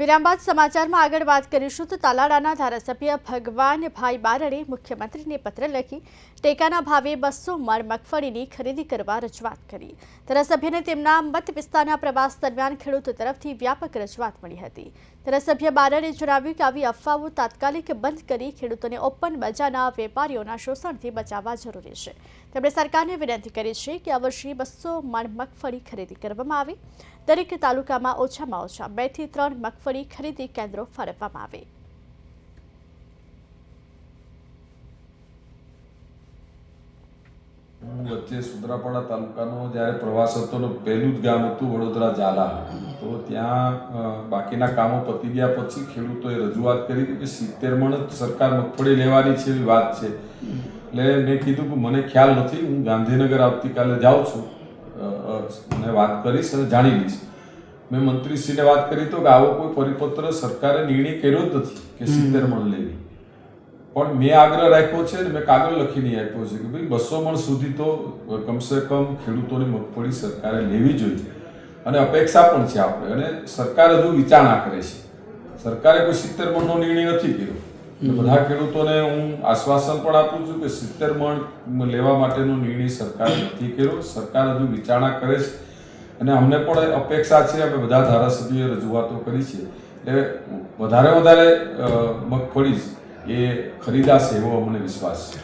વિરામ બાદ સમાચારમાં આગળ વાત કરીશું તો તાલાડાના ધારાસભ્ય ભગવાનભાઈ બારડે મુખ્યમંત્રીને પત્ર લખી ટેકાના ભાવે બસો મણ મગફળીની ખરીદી કરવા રજૂઆત કરી. ધારાસભ્યને તેમના મત વિસ્તારના પ્રવાસ દરમિયાન ખેડૂતો તરફથી વ્યાપક રજૂઆત મળી હતી. ધારાસભ્ય બારડે જણાવ્યું કે આવી અફવાઓ તાત્કાલિક બંધ કરી ખેડૂતોને ઓપન બજારના વેપારીઓના શોષણથી બચાવવા જરૂરી છે. તેમણે સરકારને વિનંતી કરી છે કે આ વર્ષે બસો મણ મગફળી ખરીદી કરવામાં આવે. દરેક તાલુકામાં ઓછામાં ઓછા બેથી ત્રણ મગફળી ખરીદી કેન્દ્રો ફાળવવામાં આવે. હું વચ્ચે સુત્રાપાડા તાલુકાનો જ્યારે પ્રવાસ હતો પહેલું જ ગામ હતું વડોદરા ઝાલા. તો ત્યાં બાકીના કામો પતી ગયા પછી ખેડૂતોએ રજૂઆત કરી હતી કે સિત્તેર મણ જ સરકાર મગફળી લેવાની છે એવી વાત છે. એટલે મેં કીધું કે મને ખ્યાલ નથી, હું ગાંધીનગર આવતીકાલે જાઉં છું. અને વાત કરીશ અને જાણી લઈશ. મેં મંત્રીશ્રીને વાત કરી તો કે આવો કોઈ પરિપત્ર સરકારે નિર્ણય કર્યો જ નથી કે સિત્તેર મણ લેવી. પણ મેં આગ્રહ રાખ્યો છે અને મેં કાગળ લખીને આપ્યો છે કે ભાઈ બસો મણ સુધી તો કમસે કમ ખેડૂતોની મગફળી સરકારે લેવી જોઈએ. અને અપેક્ષા પણ છે આપણે. અને સરકાર હજુ વિચારણા કરે છે. સરકારે કોઈ સિત્તેર મણનો નિર્ણય નથી કર્યો. બધા ખેડૂતોને હું આશ્વાસન પણ આપું છું કે સિત્તેર મણ લેવા માટેનો નિર્ણય સરકારે નથી કર્યો. સરકાર હજુ વિચારણા કરે છે. અને અમને પણ અપેક્ષા છે અમે બધા ધારાસભ્યોએ રજૂઆતો કરી છે. એટલે વધારે વધારે મગફળી એ ખરીદાશે એવો અમને વિશ્વાસ છે.